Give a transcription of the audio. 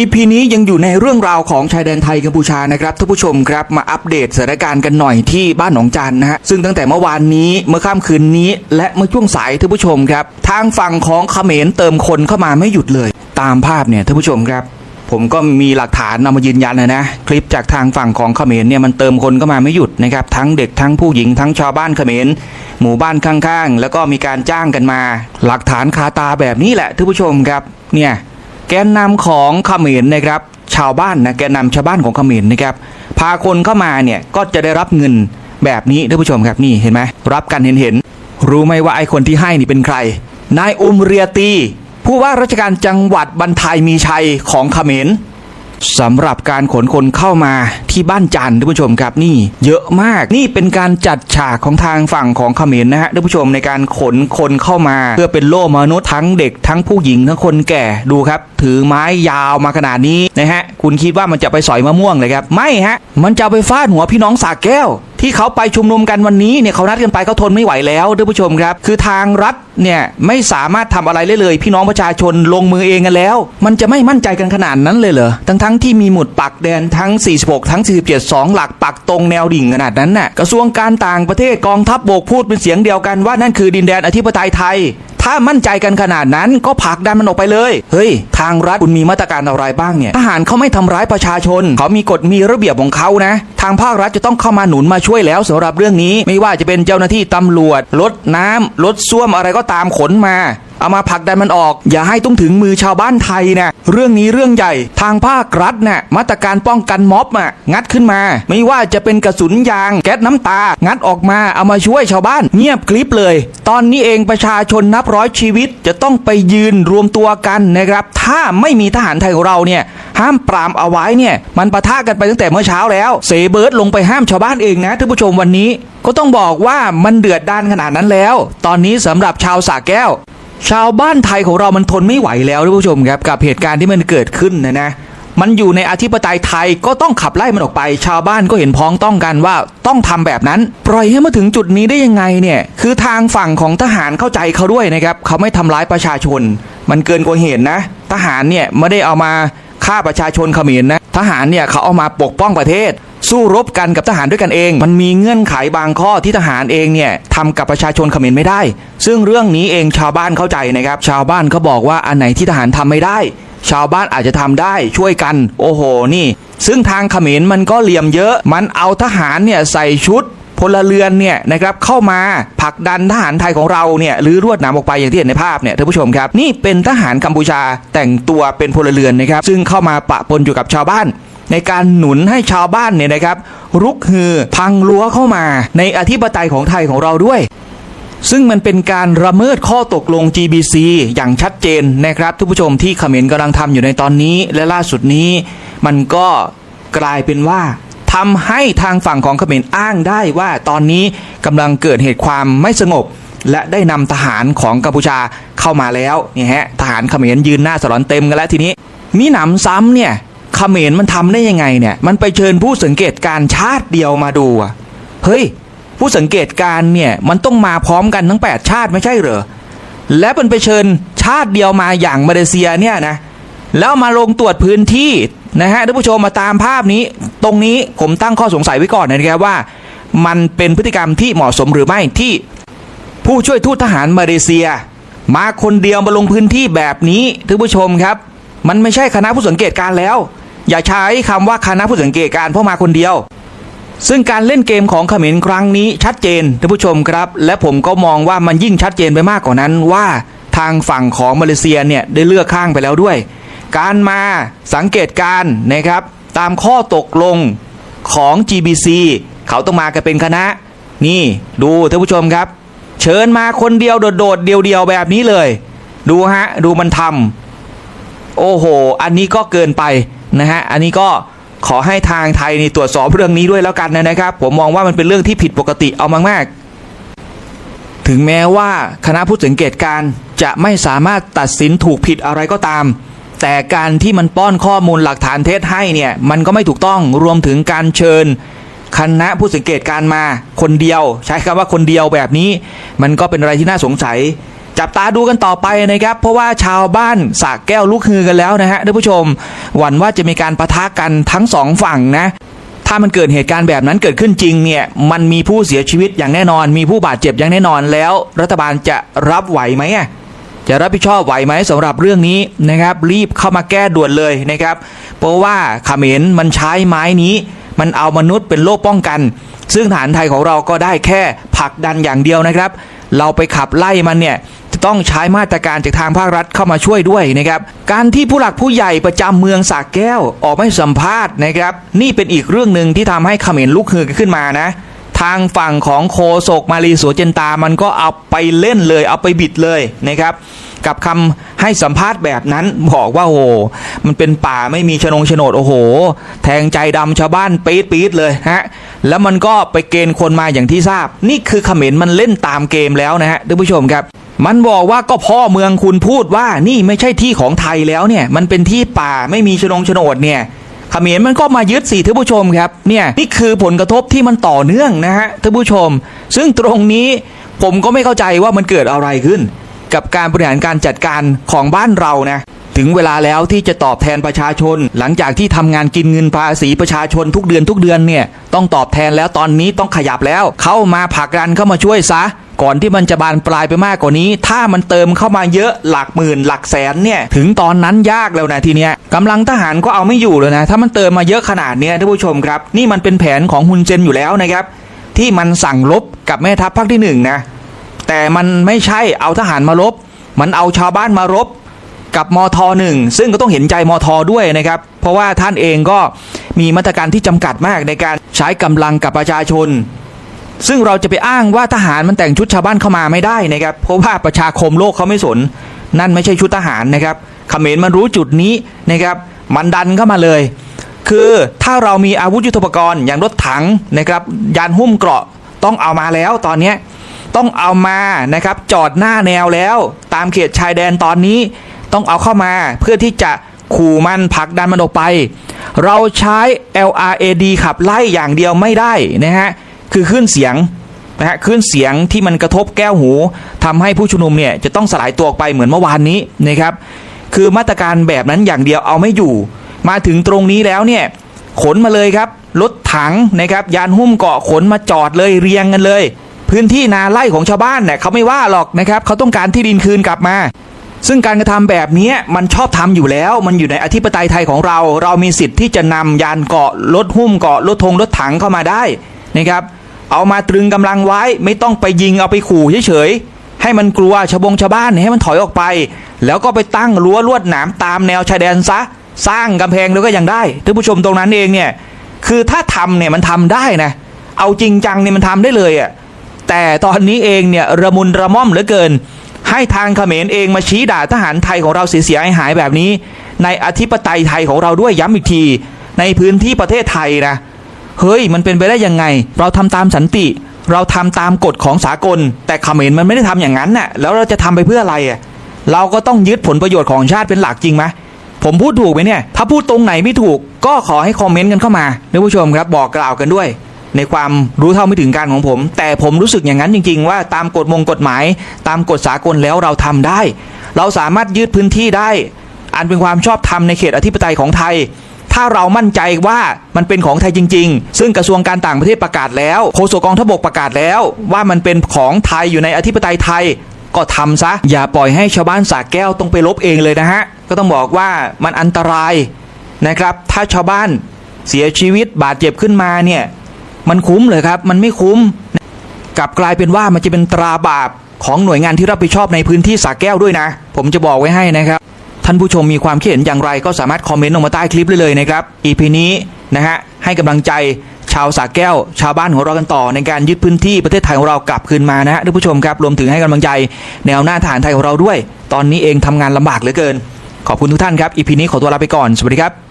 อีพีนี้ยังอยู่ในเรื่องราวของชายแดนไทยกัมพูชานะครับท่านผู้ชมครับมาอัปเดตสถานการณ์กันหน่อยที่บ้านหนองจันนะฮะซึ่งตั้งแต่เมื่อวานนี้เมื่อค่ำคืนนี้ และเมื่อช่วงสายท่านผู้ชมครับ ทางฝั่งของเขมรเติมคนเข้ามาไม่หยุดเลย ตามภาพเนี่ยท่านผู้ชมครับ ผมก็มีหลักฐานนำมายืนยันนะนะคลิปจากทางฝั่งของเขมรเนี่ยมันเติมคนเข้ามาไม่หยุดนะครับทั้งเด็กทั้งผู้หญิงทั้งชาวบ้านเขมรหมู่บ้านข้างๆ แล้วก็มีการจ้างกันมา หลักฐานคาตาแบบนี้แหละท่านผู้ชมครับเนี่ย แกนนำของเขมรนะครับชาวบ้านนะแกนนำชาวบ้านของเขมรนะครับพาคนเข้ามาเนี่ยก็จะได้รับเงินแบบนี้ท่านผู้ชมครับนี่เห็นไหมรับกันเห็นเห็นรู้ไหมว่าไอ้คนที่ให้นี่เป็นใครนายอุมเรียตี ผู้ว่าราชการจังหวัดบันทายมีชัยของเขมร สำหรับการขนคนเข้ามาที่บ้านจันทร์ท่านผู้ชมครับนี่ เยอะมากนี่เป็นการจัดฉากของทางฝั่งของเขมรนะฮะท่านผู้ชมในการขนคนเข้ามา เพื่อเป็นโล่มนุษย์ทั้งเด็กทั้งผู้หญิงทั้งคนแก่ดูครับ ถือไม้ยาวมาขนาดนี้นะฮะคุณคิดว่ามันจะไปสอยมะม่วงเลยครับ ไม่ฮะ มันจะไปฟาดหัวพี่น้องสากแก้ว ที่เขาไปชุมนุมกันวันนี้เนี่ยเขานัดกันไปเขาทนไม่ไหวแล้วท่านผู้ชมครับ คือทางรัฐเนี่ยไม่สามารถทำอะไรได้เลย พี่น้องประชาชนลงมือเองกันแล้ว มันจะไม่มั่นใจกันขนาดนั้นเลยเหรอทั้งทั้งที่มีหมุดปักแดนทั้ง 46 ทั้ง 47 2 หลักปักตรงแนวดิ่งขนาดนั้นน่ะกระทรวงการต่างประเทศกองทัพบบกพูดเป็นเสียงเดียวกันว่านั่นคือดินแดนอธิปไตยไทย ถ้ามั่นใจกันขนาดนั้นก็ผลักดันมันออกไปเลย เฮ้ย ทางรัฐคุณมีมาตรการอะไรบ้างเนี่ยทหารเขาไม่ทำร้ายประชาชน เขามีกฎมีระเบียบของเขานะ ทางภาครัฐจะต้องเข้ามาหนุนมาช่วยแล้วสำหรับเรื่องนี้ ไม่ว่าจะเป็นเจ้าหน้าที่ตำรวจ รถน้ำรถส้วมอะไรก็ตามขนมา เอามาผลักดันมันออก อย่าให้ต้องถึงมือชาวบ้านไทยนะเรื่องนี้เรื่องใหญ่ทางภาครัฐน่ะมาตรการป้องกันม็อบอะงัดขึ้นมา ไม่ว่าจะเป็นกระสุนยาง แก๊สน้ำตา งัดออกมาเอามาช่วยชาวบ้าน เงียบกริบเลย ตอนนี้เองประชาชนนับร้อยชีวิตจะต้องไปยืนรวมตัวกันนะครับ ถ้าไม่มีทหารไทยของเราเนี่ยห้ามปรามเอาไว้เนี่ย มันปะทะกันไปตั้งแต่เมื่อเช้าแล้ว เสเบิร์ดลงไปห้ามชาวบ้านเองนะท่านผู้ชมวันนี้ ก็ต้องบอกว่ามันเดือดด้านขนาดนั้นแล้ว ตอนนี้สำหรับชาวสาแก้ว ชาวบ้านไทยของเรามันทนไม่ไหวแล้วท่านผู้ชมครับกับเหตุการณ์ที่มันเกิดขึ้นนะนะมันอยู่ในอธิปไตยไทยก็ต้องขับไล่มันออกไป ชาวบ้านก็เห็นพ้องต้องกันว่าต้องทำแบบนั้น ปล่อยให้มาถึงจุดนี้ได้ยังไงเนี่ยคือทางฝั่งของทหารเข้าใจเขาด้วยนะครับเขาไม่ทำร้ายประชาชน มันเกินกว่าเหตุนะ ทหารเนี่ยไม่ได้เอามาฆ่าประชาชนเขมรนะทหารเนี่ยเขาเอามาปกป้องประเทศ สู้รบกันกับทหารด้วยกันเอง มันมีเงื่อนไขบางข้อที่ทหารเองเนี่ยทำกับประชาชนเขมรไม่ได้ ซึ่งเรื่องนี้เองชาวบ้านเข้าใจนะครับ ชาวบ้านเขาบอกว่าอันไหนที่ทหารทำไม่ได้ ชาวบ้านอาจจะทำได้ช่วยกัน โอ้โหนี่ ซึ่งทางเขมรมันก็เหลี่ยมเยอะ มันเอาทหารเนี่ยใส่ชุดพลเรือนเนี่ยนะครับเข้ามาผลักดันทหารไทยของเราเนี่ยหรือรวดหนามออกไปอย่างที่เห็นในภาพเนี่ยท่านผู้ชมครับ นี่เป็นทหารกัมพูชาแต่งตัวเป็นพลเรือนนะครับ ซึ่งเข้ามาปะปนอยู่กับชาวบ้าน ในการหนุนให้ชาวบ้านเนี่ยนะครับ รุกฮือพังรั้วเข้ามา ในอธิปไตยของไทยของเราด้วยซึ่งมันเป็นการระเมิดข้อตกลง GBC อย่างชัดเจนนะครับทุกผู้ชมที่เขมรกำลังทำอยู่ในตอนนี้ และล่าสุดนี้ มันก็กลายเป็นว่าทำให้ทางฝั่งของเขมรอ้างได้ว่าตอนนี้กำลังเกิดเหตุความไม่สงบ และได้นำทหารของกัมพูชาเข้ามาแล้วนี่ฮะทหารเขมรยืนหน้าสลอนเต็มกันแล้วทีนี้มีหนำซ้ำเนี่ย เขมรมันทำได้ยังไงเนี่ย มันไปเชิญผู้สังเกตการณ์ชาติเดียวมาดูอะเฮ้ย ผู้สังเกตการณ์เนี่ยมันต้องมาพร้อมกันทั้ง 8 ชาติไม่ใช่เหรอ และมันไปเชิญชาติเดียวมาอย่างมาเลเซียเนี่ยนะ แล้วมาลงตรวจพื้นที่นะฮะท่านผู้ชมมาตามภาพนี้ ตรงนี้ผมตั้งข้อสงสัยไว้ก่อนนะครับว่า มันเป็นพฤติกรรมที่เหมาะสมหรือไม่ที่ ผู้ช่วยทูตทหารมาเลเซีย มาคนเดียวมาลงพื้นที่แบบนี้ท่านผู้ชมครับ มันไม่ใช่คณะผู้สังเกตการณ์แล้ว อย่าใช้คำว่าคณะผู้สังเกตการณ์เพราะมาคนเดียว ซึ่งการเล่นเกมของเขมรครั้งนี้ชัดเจนท่านผู้ชมครับ และผมก็มองว่ามันยิ่งชัดเจนไปมากกว่านั้นว่าทางฝั่งของมาเลเซียเนี่ยได้เลือกข้างไปแล้วด้วย การมาสังเกตการ์นะครับ ตามข้อตกลงของ GBC เขาต้องมากันเป็นคณะ นี่ดูท่านผู้ชมครับ เชิญมาคนเดียวโดดๆเดียวๆแบบนี้เลย ดูฮะ ดูมันทำโอ้โห อันนี้ก็เกินไป นะฮะอันนี้ก็ขอให้ทางไทยนี่ตรวจสอบเรื่องนี้ด้วยแล้วกันนะครับ ผมมองว่ามันเป็นเรื่องที่ผิดปกติเอามากๆ ถึงแม้ว่าคณะผู้สังเกตการณ์จะไม่สามารถตัดสินถูกผิดอะไรก็ตาม แต่การที่มันป้อนข้อมูลหลักฐานเท็จให้เนี่ยมันก็ไม่ถูกต้องรวมถึงการเชิญ คณะผู้สังเกตการณ์มาคนเดียว ใช้คำว่าคนเดียวแบบนี้ มันก็เป็นอะไรที่น่าสงสัย จับตาดูกันต่อไปนะครับ เพราะว่าชาวบ้านสากแก้วลุกฮือกันแล้วนะฮะท่านผู้ชม หวั่นว่าจะมีการประทะกันทั้งสองฝั่งนะถ้ามันเกิดเหตุการณ์แบบนั้นเกิดขึ้นจริงเนี่ยมันมีผู้เสียชีวิตอย่างแน่นอน มีผู้บาดเจ็บอย่างแน่นอนแล้ว รัฐบาลจะรับไหวไหมจะรับผิดชอบไหวไหมสำหรับเรื่องนี้นะครับ รีบเข้ามาแก้ด่วนเลยนะครับ เพราะว่าเขมรมันใช้ไม้นี้ มันเอามนุษย์เป็นโล่ป้องกัน ซึ่งฐานไทยของเราก็ได้แค่ผลักดันอย่างเดียวนะครับ เราไปขับไล่มันเนี่ย ต้องใช้มาตรการจากทางภาครัฐเข้ามาช่วยด้วยนะครับการที่ผู้หลักผู้ใหญ่ประจำเมืองสากแก้วออกไมาให้สัมภาษณ์นะครับนี่เป็นอีกเรื่องหนึ่งที่ทำให้เขมรลุกฮือขึ้นมานะทางฝั่งของโคโศกมารีสัวเจนตา มันก็เอาไปเล่นเลย เอาไปบิดเลยนะครับ กับคำให้สัมภาษณ์แบบนั้นบอกว่าโอ้โหมันเป็นป่าไม่มีชนงโฉนดโอ้โห แทงใจดำชาวบ้านปี๊ดปี๊ดเลยฮะ แล้วมันก็ไปเกณฑ์คนมาอย่างที่ทราบ นี่คือเขมรมันเล่นตามเกมแล้วนะฮะท่านผู้ชมครับ มันบอกว่าก็พ่อเมืองคุณพูดว่านี่ไม่ใช่ที่ของไทยแล้วเนี่ย มันเป็นที่ป่าไม่มีชนงโฉนดเนี่ยเขมรมันก็มายึดสิท่านผู้ชมครับเนี่ยนี่คือผลกระทบที่มันต่อเนื่องนะฮะท่านผู้ชม ซึ่งตรงนี้ผมก็ไม่เข้าใจว่ามันเกิดอะไรขึ้น กับการบริหารการจัดการของบ้านเรานะถึงเวลาแล้วที่จะตอบแทนประชาชน หลังจากที่ทำงานกินเงินภาษีประชาชนทุกเดือนทุกเดือนเนี่ยต้องตอบแทนแล้วตอนนี้ต้องขยับแล้ว เข้ามาผลักดันเข้ามาช่วยซะ ก่อนที่มันจะบานปลายไปมากกว่านี้ ถ้ามันเติมเข้ามาเยอะหลักหมื่นหลักแสนเนี่ยถึงตอนนั้นยากแล้วนะทีเนี้ยกำลังทหารก็เอาไม่อยู่เลยนะถ้ามันเติมมาเยอะขนาดเนี้ยท่านผู้ชมครับ นี่มันเป็นแผนของฮุนเซนอยู่แล้วนะครับที่มันสั่งลบกับแม่ทัพภาคที่หนึ่งนะแต่มันไม่ใช่เอาทหารมารบมันเอาชาวบ้านมารบกับมทหนึ่งซึ่งก็ต้องเห็นใจมทด้วยนะครับ เพราะว่าท่านเองก็มีมาตรการที่จำกัดมากในการใช้กำลังกับประชาชน ซึ่งเราจะไปอ้างว่าทหารมันแต่งชุดชาวบ้านเข้ามาไม่ได้นะครับ เพราะว่าประชาคมโลกเขาไม่สน นั่นไม่ใช่ชุดทหารนะครับเขมรมันรู้จุดนี้นะครับ มันดันเข้ามาเลย คือถ้าเรามีอาวุธยุทโธปกรณ์อย่างรถถังนะครับ ยานหุ้มเกราะต้องเอามาแล้วตอนนี้ต้องเอามานะครับ จอดหน้าแนวแล้ว ตามเขตชายแดนตอนนี้ต้องเอาเข้ามาเพื่อที่จะขู่มันผลักดันมันออกไป เราใช้ LRAD ขับไล่อย่างเดียวไม่ได้นะฮะ คือคลื่นเสียงนะฮะคลื่นเสียงที่มันกระทบแก้วหูทำให้ผู้ชุมนุมเนี่ยจะต้องสลายตัวออกไปเหมือนเมื่อวานนี้นะครับ คือมาตรการแบบนั้นอย่างเดียวเอาไม่อยู่ มาถึงตรงนี้แล้วเนี่ยขนมาเลยครับรถถังนะครับยานหุ้มเกาะขนมาจอดเลยเรียงกันเลย พื้นที่นาไร่ของชาวบ้านเนี่ยเขาไม่ว่าหรอกนะครับเขาต้องการที่ดินคืนกลับมา ซึ่งการกระทำแบบนี้มันชอบทำอยู่แล้ว มันอยู่ในอธิปไตยไทยของเรา เรามีสิทธิ์ที่จะนำยานเกาะรถหุ้มเกาะรถธงรถถังเข้ามาได้นะครับ เอามาตรึงกำลังไว้ ไม่ต้องไปยิงเอาไปขู่เฉยๆให้มันกลัวชาวบงชาวบ้านให้มันถอยออกไป แล้วก็ไปตั้งรั้วลวดหนามตามแนวชายแดนซะ สร้างกำแพงแล้วก็ยังได้ท่านผู้ชมตรงนั้นเองเนี่ยคือถ้าทำเนี่ยมันทำได้นะเอาจริงจังเนี่ยมันทำได้เลยอะ่ะแต่ตอนนี้เองเนี่ยระมุนระม่อมเหลือเกิน ให้ทางเขมรเองมาชี้ด่าทหารไทยของเราเสียหายหายแบบนี้ ในอธิปไตยไทยของเราด้วยย้ำอีกที ในพื้นที่ประเทศไทยนะ เฮ้ย มันเป็นไปได้ยังไง เราทำตามสันติ เราทำตามกฎของสากล แต่เขมรมันไม่ได้ทำอย่างนั้นน่ะแล้วเราจะทำไปเพื่ออะไรอะเราก็ต้องยึดผลประโยชน์ของชาติเป็นหลักจริงไหมผมพูดถูกไหมเนี่ย ถ้าพูดตรงไหนไม่ถูก ก็ขอให้คอมเมนต์กันเข้ามาท่านผู้ชมครับบอกกล่าวกันด้วย ในความรู้เท่าไม่ถึงการของผม แต่ผมรู้สึกอย่างนั้นจริง ๆ ว่าตามกฎมงกฎหมาย ตามกฎสากลแล้วเราทำได้ เราสามารถยืดพื้นที่ได้ อันเป็นความชอบธรรมในเขตอธิปไตยของไทย ถ้าเรามั่นใจว่ามันเป็นของไทยจริง ๆ ซึ่งกระทรวงการต่างประเทศประกาศแล้วโฆษกกองทพบกประกาศแล้ว ว่ามันเป็นของไทยอยู่ในอธิปไตยไทย ก็ทำซะ อย่าปล่อยให้ชาวบ้านสาแก้วต้องไปลบเองเลยนะฮะ ก็ต้องบอกว่ามันอันตรายนะครับ ถ้าชาวบ้านเสียชีวิตบาดเจ็บขึ้นมาเนี่ย มันคุ้มเลยครับ มันไม่คุ้ม กลับกลายเป็นว่ามันจะเป็นตราบาปของหน่วยงานที่รับผิดชอบในพื้นที่สาแก้วด้วยนะ ผมจะบอกไว้ให้นะครับ ท่านผู้ชมมีความคิดเห็นอย่างไรก็สามารถคอมเมนต์ลงมาใต้คลิปได้เลยนะครับ EP นี้นะฮะให้กำลังใจชาวสากแก้ว ชาวบ้านของเรากันต่อในการยึดพื้นที่ประเทศไทยของเรากลับคืนมานะฮะท่านผู้ชมครับรวมถึงให้กำลังใจแนวหน้าทหารไทยของเราด้วย ตอนนี้เองทำงานลำบากเหลือเกิน ขอบคุณทุกท่านครับ EP นี้ขอตัวลาไปก่อนสวัสดีครับ